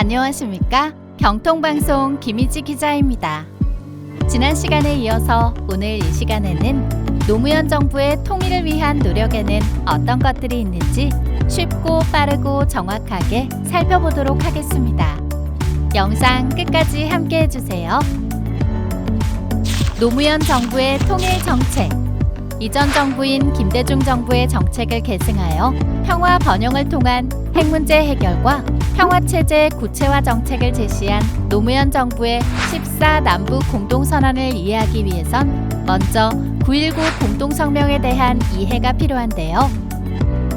안녕하십니까? 경통방송 김희지 기자입니다. 지난 시간에 이어서 오늘 이 시간에는 노무현 정부의 통일을 위한 노력에는 어떤 것들이 있는지 쉽고 빠르고 정확하게 살펴보도록 하겠습니다. 영상 끝까지 함께 해주세요. 노무현 정부의 통일 정책. 이전 정부인 김대중 정부의 정책을 계승하여 평화 번영을 통한 핵 문제 해결과 평화 체제 구체화 정책을 제시한 노무현 정부의 14 남북 공동선언을 이해하기 위해선 먼저 9.19 공동성명에 대한 이해가 필요한데요.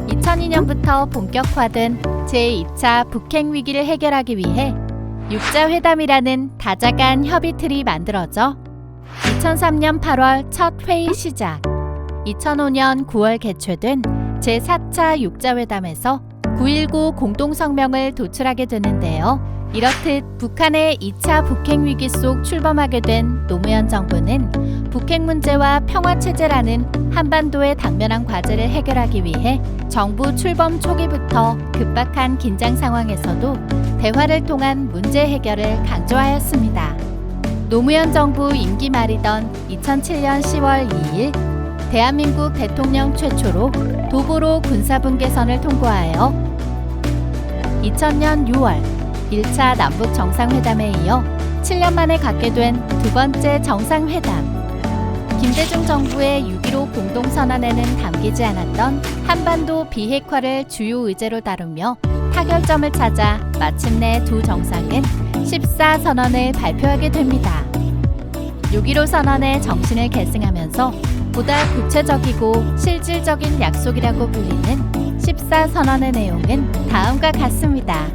2002년부터 본격화된 제2차 북핵 위기를 해결하기 위해 육자회담이라는 다자간 협의 틀이 만들어져 2003년 8월 첫 회의 시작, 2005년 9월 개최된 제4차 육자회담에서 9.19 공동성명을 도출하게 되는데요. 이렇듯 북한의 2차 북핵 위기 속 출범하게 된 노무현 정부는 북핵 문제와 평화 체제라는 한반도의 당면한 과제를 해결하기 위해 정부 출범 초기부터 급박한 긴장 상황에서도 대화를 통한 문제 해결을 강조하였습니다. 노무현 정부 임기 말이던 2007년 10월 2일 대한민국 대통령 최초로 도보로 군사분계선을 통과하여 2000년 6월 1차 남북 정상회담에 이어 7년 만에 갖게 된 두 번째 정상회담. 김대중 정부의 6.15 공동선언에는 담기지 않았던 한반도 비핵화를 주요 의제로 다루며 타결점을 찾아 마침내 두 정상은 14선언을 발표하게 됩니다. 6.15 선언의 정신을 계승하면서 보다 구체적이고 실질적인 약속이라고 불리는 14 선언의 내용은 다음과 같습니다.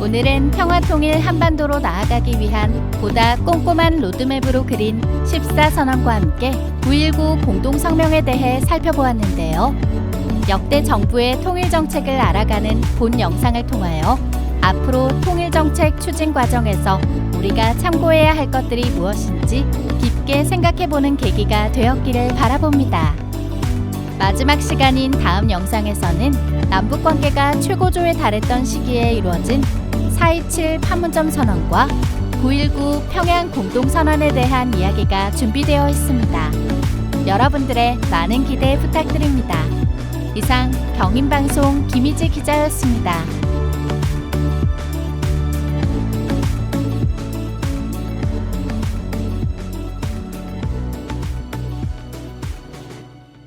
오늘은 평화 통일 한반도로 나아가기 위한 보다 꼼꼼한 로드맵으로 그린 14선언과 함께 9.19 공동성명에 대해 살펴보았는데요. 역대 정부의 통일 정책을 알아가는 본 영상을 통하여 앞으로 통일 정책 추진 과정에서 우리가 참고해야 할 것들이 무엇인지 깊게 생각해보는 계기가 되었기를 바라봅니다. 마지막 시간인 다음 영상에서는 남북 관계가 최고조에 달했던 시기에 이루어진 4.27 판문점 선언과 9.19 평양 공동선언에 대한 이야기가 준비되어 있습니다. 여러분들의 많은 기대 부탁드립니다. 이상 경인방송 김희지 기자였습니다.